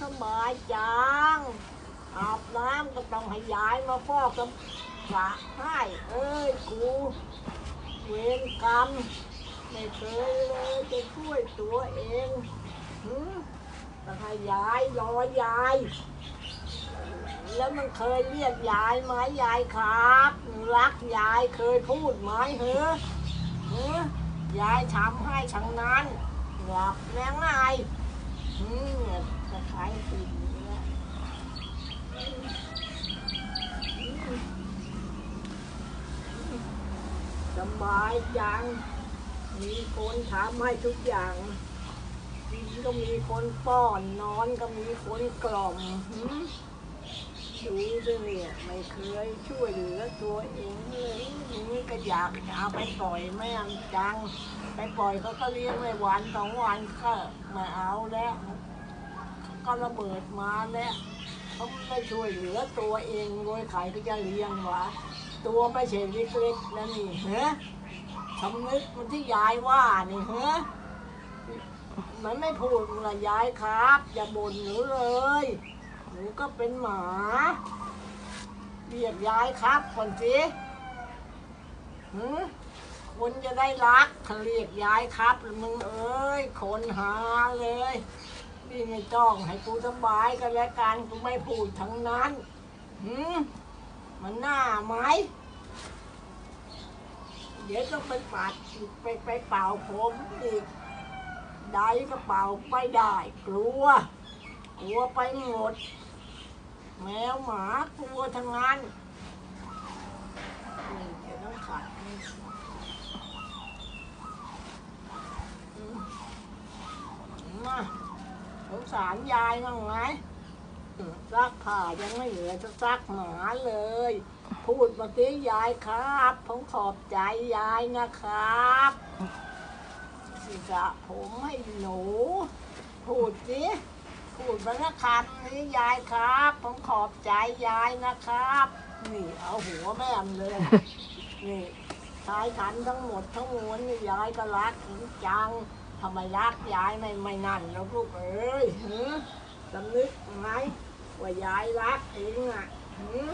สบายจังอาบน้ำก็ต้องให้ยายมาฟอกกับสระให้เอ้ยกูเวรกรรมไม่เคยเลยจะช่วยตัวเองหืมต้องให้ยายรอยาย แล้วมันเคยเรียกยายไหมยายครับรักยายเคยพูดไหมเฮ้อเฮ้อยายทำให้ทั้งนั้นหลับแล้วไง สบายจัง มีคนทำให้ทุกอย่างกินก็มีคนป้อนนอนก็มีคนกล่อมดูสิเนี่ยไม่เคยช่วยเหลือตัวเองเลยนี่ก็อยากจะเอาไปปล่อยแม่จัง ไปปล่อยเขาก็เลี้ยงไว้วันสองวันก็ม่เอาแล้ว ก็ระเบิดมาแล้วเขาไม่ช่วยเหลือตัวเองโดยใครก็จะเลี้ยงวะตัวไม่ใช่เล็กๆนะนี่เฮ้สำนึกมันที่ยายว่านี่เฮ้มันไม่พูดละยายครับ อย่าบ่นหนูเลย หนูก็เป็นหมาเรียกยายครับคนสิหือคนจะได้รักเขาเรียกยายครับมึงเอ้ยคนหาเลย นี่ไม่ต้องให้กูสบายกันแล้วกันกูไม่พูดทั้งนั้นหืมมันหน้าไหม เดี๋ยวต้องไปปัดไปไปเป่าผมอีกใดก็เป่าไม่ได้ กลัว กลัวไปหมด แมวหมากลัวทั้งนั้นเดี๋ยวต้องขัดนี่อืมมา สงสารยายมั้งไหมอืมซักผ้ายังไม่เหลือจะซักหมาเลย พูดมาสิยายครับผมขอบใจยายนะครับสิกะผมให้หนู พูดสิพูดมาละคำนี้ยายครับ ผมขอบใจยายนะครับ นี่เอาหัวแม่มเลย นี่ชายฉันทั้งหมดทั้งมวลนี่ยายก็รักจริงจัง ทำไมรักยายไม่ไม่นั่นแล้วลูกเอ้ยหือสำนึกไหมว่ายายรักเองอะหือ